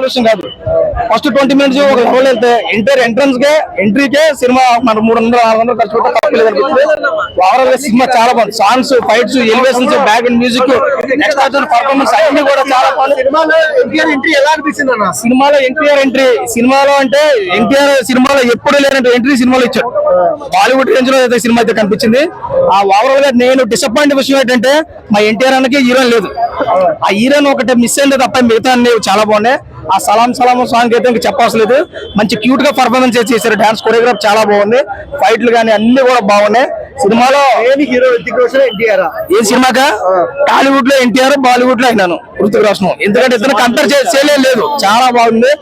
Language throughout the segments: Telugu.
ఆలోచన కాదు. ఫస్ట్ ట్వంటీ మినిట్స్ ఒక లెవెల్ వెళ్తే ఎంటర్ ఎంట్రన్స్ కే ఎంట్రీకే సినిమా మన మూడు వందలు ఆరు వందలు ఖర్చు పెట్టే తప్పలేదు అనిపిస్తుంది ఓవరాల్గా సినిమా చాలా బాగుంది. Songs fights elevations background music next performance అన్ని కూడా చాలా బాగుంది. సినిమాలో ఎన్టీఆర్ ఎంట్రీ ఎలా అనిపిస్తుంది అన్న సినిమాలో ఎన్టీఆర్ ఎంట్రీ సినిమాలో అంటే ఎన్టీఆర్ సినిమాలో ఎప్పుడు లేనట్టు ఎంట్రీ సినిమాలో ఇచ్చాడు. బాలీవుడ్ రేంజ్లో అయితే సినిమా అయితే కనిపించింది. ఆ ఓవరాల్గా నేను డిసప్పాయింట్ విషయం ఏంటంటే మా ఎన్టీఆర్ అన్నకి హీరోయిన్ లేదు. ఆ హీరోయిన్ ఒకటి మిస్ అయింది తప్ప మిగతా అన్ని చాలా బాగున్నాయి. ఆ సలాం సలాం సాంగ్ అయితే ఇంకా చెప్పవసరం మంచి క్యూట్గా పర్ఫార్మెన్స్ చేశారు. డాన్స్ కొరియోగ్రాఫ్ చాలా బాగుంది. ఫైట్లు కానీ అన్ని కూడా బాగున్నాయి. సినిమాలో ఏది హీరో రితిక్ రోషన్ ఎన్టీఆర్. ఏ సినిమాగా టాలీవుడ్లో ఎన్టీఆర్ బాలీవుడ్లో అయినాను ఋతిక్ రోషన్. ఎందుకంటే ఇద్దరు కంపేర్ చేయలేదు లేదు. చాలా బాగుంది.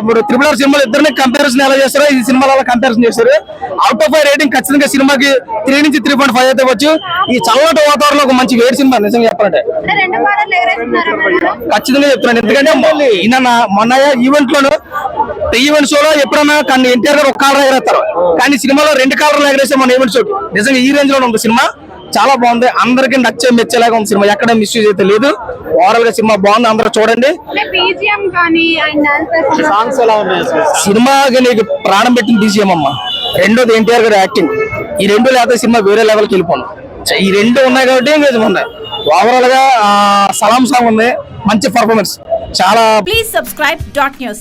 ఇప్పుడు త్రిపుల్ ఆర్ సినిమాలు ఇద్దరిని కంపారిజన్ ఎలా చేస్తారో ఈ సినిమాలో అలా కంపారిజన్ చేశారు అవుట్ ఆఫ్ ఫైవ్ రేటింగ్ ఖచ్చితంగా సినిమాకి త్రీ నుంచి త్రీ పాయింట్ ఫైవ్ అయితే వచ్చు. ఈ చల్లటి వాతావరణంలో ఒక మంచి వేడి సినిమా నిజంగా చెప్పాలంటే. మీరు? ఖచ్చితంగా చెప్తున్నాను. ఎందుకంటే ఈయన మొన్న ఈవెంట్ లోను ఈవెంట్ షోలో ఎప్పుడన్నా కానీ ఎన్టీఆర్ గారు ఒక కాలర్ ఎగరేస్తారు. కానీ సినిమాలో రెండు కాలర్లు ఎగరేస్తే మన ఈవెంట్ షోకి. నిజంగా ఈ రేంజ్లో ఉంది సినిమా. చాలా బాగుంది. అందరికి నచ్చే మెచ్చేలాగా ఉంది సినిమా. ఎక్కడ మిస్యూజ్ అయితే లేదు. ఓవరాల్గా సినిమా బాగుంది. అందరూ చూడండి. ఉన్నాయి? సినిమాకి నీకు ప్రాణం పెట్టిన బీజిఎం అమ్మ. రెండోది ఎన్టీఆర్ గారి యాక్టింగ్ ఈ రెండు లేకపోతే సినిమా వేరే లెవెల్కి వెళ్ళిపోను. ఈ రెండు ఉన్నాయి కాబట్టి ఇది ఉంది ఓవరాల్గా సలాం సాంగ్ ఉంది. మంచి పర్ఫార్మెన్స్ చాలా Please subscribe dot news.